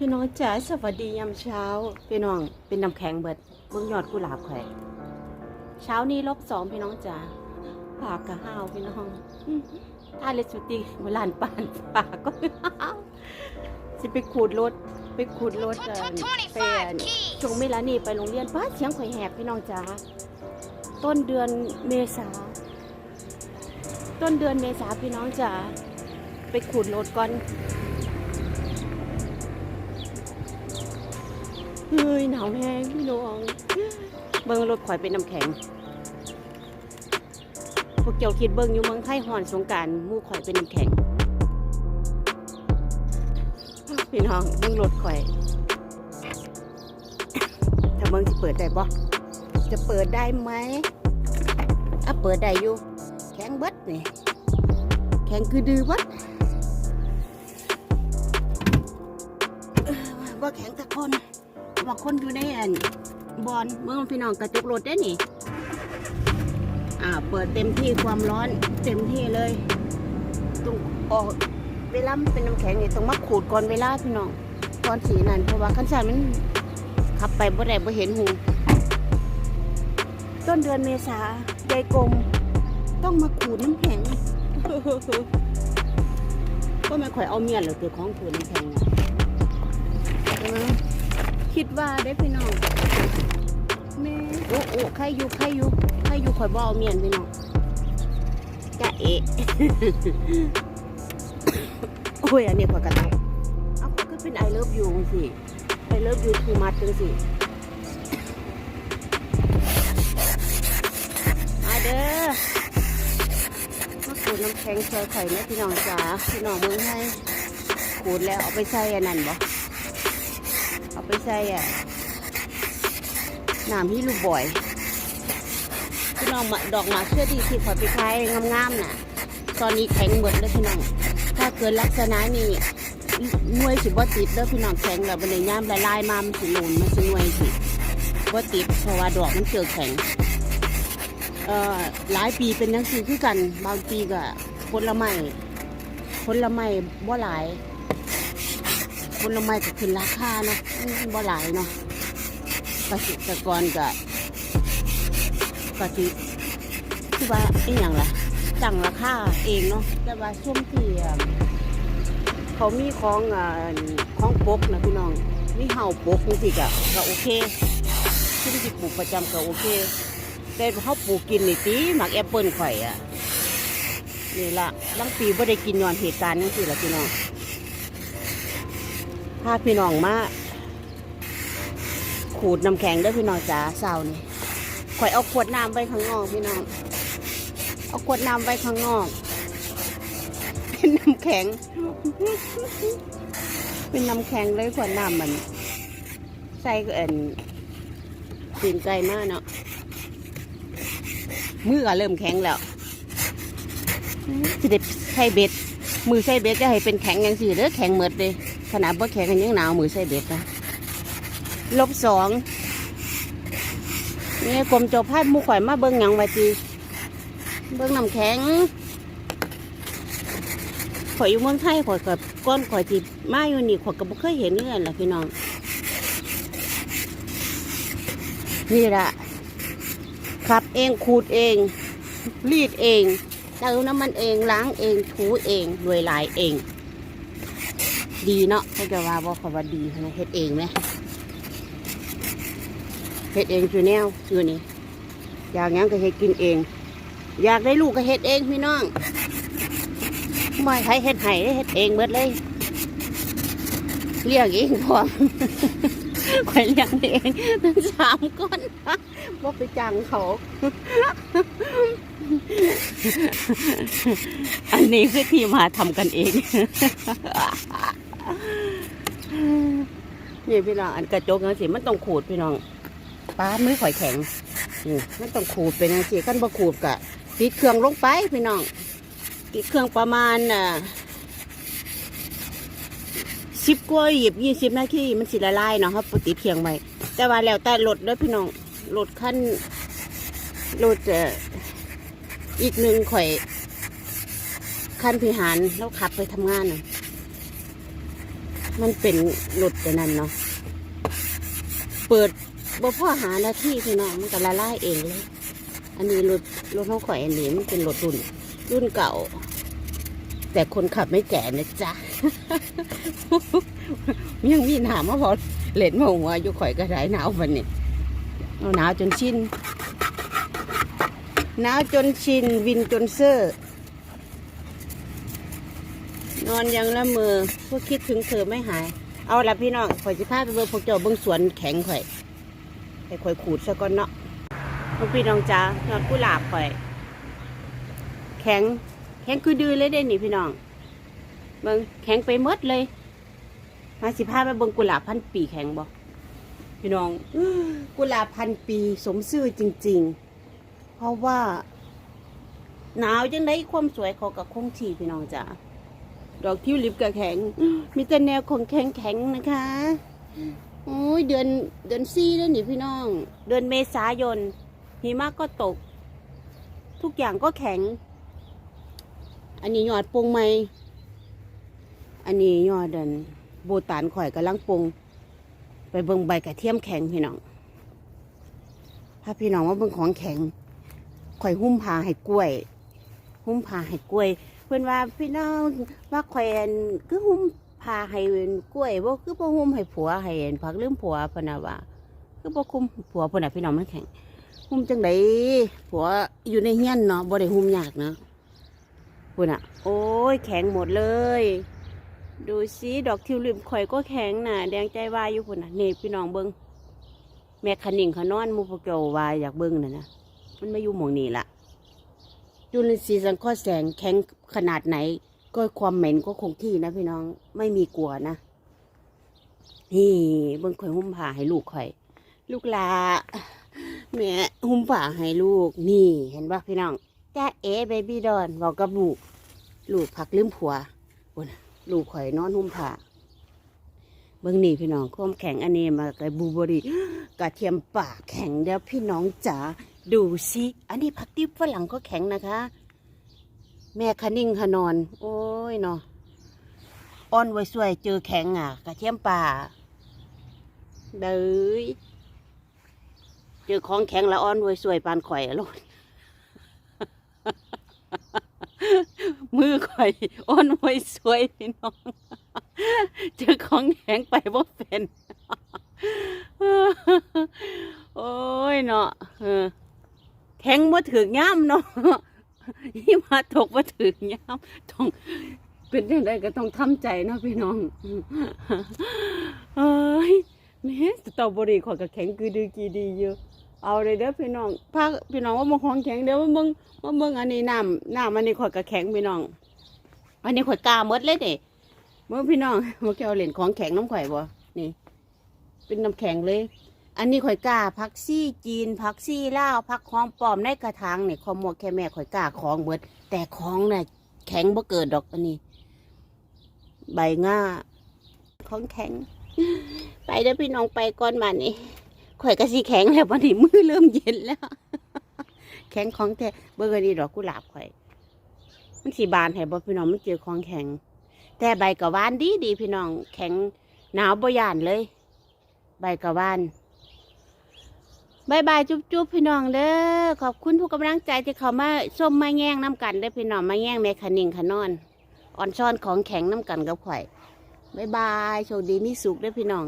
พี่น้องจ๋าสวัสดียามเช้า พี่น้องเป็นน้ำแข็งเบิดเบิ่งยอดกุหลาบแขวเช้านี้ลบสองพี่น้องจ๋าปากกะห้าวพี่น้องถ้าเลสุติเวลานปานปากก็ห้าวสิไปขูดรถไปขูดรถเอ่อเป็นชงเมลานี่ไปโรงเรียนป้าเสียงข่อยแหบพี่น้องจ๋าต้นเดือนเมษาต้นเดือนเมษาพี่น้องจ๋าไปขูดรถก่อน เฮ้ยหนาวแห้งพี่น้อง เบิ่งรถข่อยเป็นน้ำแข็ง พวกเจ้าคิดเบิ่งอยู่เมืองไทยหอนสงการมู่ข่อยเป็นน้ำแข็ง พี่น้องเบิ่งรถข่อย ถ้าเบิ่งจะเปิดได้บ่จะเปิดได้ไหมอะเปิดได้อยู่ แข็งเบิดนี่แข็งคือดื้อเบิดเอ้อบ่แข็งต่คน ว่าคนอยู่ในอันบอลเมื่อพี่น้องกระจกรถได้นี่อ่าเปิดเต็มที่ความร้อนเต็มที่เลยต้องออกเวลามันเป็นน้ำแข็งนี่ต้องมาขูดก่อนเวลาพี่น้องก่อนสีนั่นเพราะว่าขั้นสันมันขับไปบ่ได้บ่เห็นหูต้นเดือนเมษาใยกลมต้องมาขูดน้ำแข็งก็ไม่ค่อยเอาเมียนหรอกตัวของขูดน้ำแข็งนะใช่ไหม คิดว่าได้พี่น้องแม่โอ้โอ้ใครอยู่ใครอยู่ใครอยู่ข่อยบ่เอาเมียนพี่น้องจะเอะโอ้ยอันนี้ข่อยกระเตาเอาข่อยก็เป็นไอเลิฟยูสิไอเลิฟยูทูมัดจังสิมาเด้อมาขูดน้ำแข็งใส่ไข่นะพี่น้องจ๋าพี่น้องมึงให้ขูดแล้วเอาไปใส่อันนั้นบ่ เอาไปใส่อะน้ำที่ลูกบ่อยพี่น้องดอกหมากเชื่อดีที่ขอไปขายงามๆน่ะ ตอนนี้แข็งหมดแล้วพี่น้อง ถ้าเกิดลักษณะนี้หน่วยสิบ่ติดแล้วพี่น้องแข็งแล้วบันไดย่ามละลายมามันสิหล่นมันสิหน่วยสิบ่ติดเพราะว่าดอกมันเจอแข็งเอ่อหลายปีเป็นนังสีคือกัน บางปีก็ผลไม้ผลไม้บ่หลาย ผลไม้ก็ขึ้นราคาเนาะมันบ่หลายเนาะเกษตรกรก็ก็สิคือว่าอีหยังล่ะตั้งราคาเองเนาะแต่ว่าช่วงที่เขามีของอ่าของปกนะพี่น้องมีเห่าปกจังซี่ก็ก็โอเคที่ที่ปลูกประจำก็โอเคแต่เขาปลูกกินนี่ตีหมักแอปเปิลข่อยอะนี่ละลังปีบ่ได้กินย้อนเหตุการณ์จังซี่ล่ะพี่น้อง พาพี่น้องมาขูดน้ำแข็งเด้พี่น้องจ๋าเศร้านี่ข่อยเอาขวดน้ำไว้ข้างนอกพี่น้อง เอาขวดน้ำไว้ข้างนอก เป็นน้ำแข็ง เป็นน้ำแข็งเลยขวดน้ำมัน ใส่เอ็นตีนไก่มากเนาะมือก็เริ่มแข็งแล้วสิเด็ดใส่เบ็ดมือใส่เบ็ดจะให้เป็นแข็งอย่างสิเด้อแข็งเหมือดเลย ขนาดบ่แข็งกันยังหนาวมือใส่เบ็ดนะลบสองนี่กรมจ้าพาดมูข่อยมาเบิ่งหยังไว้จีเบิ่งน้ำแข็งข่อยอยู่เมืองไทยข่อยกับก้อนข่อยที่มาอยู่นี่ข่อยก็บ่เคยเห็นเงื่อนละพี่น้อง นี่ละขับเองขูดเอง รีดเองเติมน้ำมันเองล้างเองถูเองรวยลายเอง ดีเนาะเขาจะว่าว่าเขาว่าดีนะเฮ็ดเองไหมเฮ็ดเองคือแนวคือนี่อยากหยังก็เฮ็ดกินเอง อยากได้ลูกก็เฮ็ดเองพี่น้องไม่ใครเฮ็ดให้ได้เฮ็ดเองเบิดเลยเลี้ยงเองพร้อมข่อยเลี้ยงเองทั้งสามคนว่าไปจ้างเขา อันนี้คือที่มาทำกันเอง นี่พี่น้องอันกระจกนังสิมันต้องขูดพี่น้องป้ามือข่อยแข็งนี่มันต้องขูดเป็นนังสิขั้นบ่ขูดกะติดเครื่องลงไปพี่น้องติดเครื่องประมาณอะสิบกว่าหยิบยี่สิบนาทีมันสิละลายเนาะครับติดเคียงไว้แต่ว่าแล้วแต่รถด้อพี่น้องรถขั้นรถอีกหนึ่งข่อยขั้นพิหารแล้วขับไปทำงานน่ะ มันเป็นหลุดแต่นั้นเนาะ เปิดบ่พ่อหาหน้าที่พี่น้องมันก็ละลายเองเลย อันนี้รถรถของข่อยอันนี้มันเป็นรถรุ่น รุ่นเก่า แต่คนขับไม่แก่นะจ๊ะ ยังมีหนาวมาพอเล่นมาหัวอยู่ข่อยก็ได้หนาววันนี้หนาวจนชินหนาวจนชินวินจนเซอร์ นอนยังละเมอพวกคิดถึงเธอไม่หาย เอาละพี่น้องข่อยสิพาไปเบิ่งพวกเจ้าเบิ่งสวนแข็งข่อยให้ข่อยขูดซะก่อนเนาะพวกพี่น้องจ้ายอดกุหลาบข่อย แข็ง แข็งคือดื้อเลยเด้นี่พี่น้องเบิ่งแข็งไปหมดเลยมาสิพาไปเบิ่งกุหลาบพันปีแข็งบ่พี่น้องอกุหลาบพันปีสมซื่อจริง ๆ เพราะว่า หนาวจังได้ความสวยเขากับคงที่พี่น้องจ้า ดอกทิวลิปก็แข็ง มีแต่แนวของแข็งแข็งนะคะโอ้ยเดือนเดือนซี่แล้วนี่พี่น้อง เดือนเมษายนหิมะก็ตก ทุกอย่างก็แข็ง อันนี้ยอดปงไม้อันนี้ยอดเดินโบตานข่อยกำลังปงไปเบิ่งใบกระเทียมแข็งพี่น้องถ้าพี่น้องว่าเบิ่งของแข็งข่อยหุ้มผ้าให้กล้วย หุ้มผ้าให้กล้วย เพื่อนว่าพี่น้องว่าแขวนคือหุ้มพาให้กล้วยบ่คือบ่หุ้มให้ผัวให้ผักลืมผัวเพนน่ะว่าคือบ่คุมผัวเพิ่นน่ะพี่น้องมันแข็งหุ้มจังไดผัวอยู่ในเฮียนเนาะบ่ได้หุ้มยากเนาะพุ่นน่ะ โอ้ยแข็งหมดเลย ดูสิดอกทิวลิปข่อยก็แข็งน่ะ แดงใจวายอยู่พุ่นน่ะนี่พี่น้องเบิ่งแม่คันนิ่งขานอนมู่พวกเจ้าว่าอยากเบิ่งน่ะนะมันไมาอยู่หมองนี้ล่ะ จุลินทรีย์สังเคราะห์แสงแข็งขนาดไหน ก็ความเหม็นก็คงที่นะพี่น้องไม่มีกลัวนะนี่เบิ่งข่อยหุ้มผ้าให้ลูกข่อย ลูกลาแม่หุ้มผ้าให้ลูก นี่เห็นปะพี่น้องจ้าเอ๋เบบี้ดอนบอกกับลูก ลูกผักลืมผัวลูกข่อยนอนหุ้มผ้าเบิ่งนี่พี่น้องความแข็งอันนี้มากับบูเบอรี่กระเทียมป่าแข็งเดี๋ยวพี่น้องจ๋า ดูสิอันนี้ผักติ๊บฝรั่งก็แข็งนะคะ แม่คะนิ่งขนอน โอ้ยเนาะอ้อนไว้สวยเจอแข็งอะ กระเทียมป่าเด้ยเจอของแข็งแล้วอ้อนไว้สวยปานข่อยอะลูกมือข่อยอ้อนไว้สวยพี่น้อง เจอของแข็งไปบ่เป็น โอ้ยเนาะ แข็งมาถึงย่ามเนาะยี่มาตกมาถึงย่าต้องเป็นยังไงก็ต้องทำใจเนาะพี่น้องเอ้ยแม่สตรอเบอรี่ขอยก็แข็งคือดีกีดีอยู่เอาเลยเด้อพี่น้องพาพี่น้องว่ามึงของแข็งเด้อว่ามึงว่ามึงอันนี้น้ำน้ำอันนี้ขอยก็แข็งพี่น้อง อันนี้ขอกาหมดเลยเด้เมื่อพี่น้องเมื่อกี้เอาเหรียญของแข็งน้ำข่อยบ่นี่ เป็นน้ำแข็งเลย อันนี้ข่อยกล้าพักซี่จีนพักซี่ลาวพักของปลอมในกระถางเนี่ยขอหมวกแค่แม่ข่อยกล้าของเบิด แต่ของน่ะแข็งบ่เกิดดอกอันนี้ ใบง่าของแข็ง ไปเด้อพี่น้องไปก่อนมานี่ข่อยก็สิแข็งแล้ววันนี้มือเริ่มเย็นแล้ว แข็งของแท้เบอร์นี้ดอกกุหลาบข่อย มันสีบานให้บ่พี่น้องมันเจอของแข็ง แต่ใบกะวานดีดีพี่น้องแข็งหนาวบ่ย่านเลย ใบกะวาน บายบายจุ๊บจุ๊บพี่น้องเด้อขอบคุณทุกกำลังใจที่เขามาส้มมาแย่งน้ำกันเด้อพี่น้องมาแย่งแม่คันนิงขนอนอ่อนช้อนของแข็งน้ำกันกับข่อยบายบายโชคดีมีสุขเด้อพี่น้อง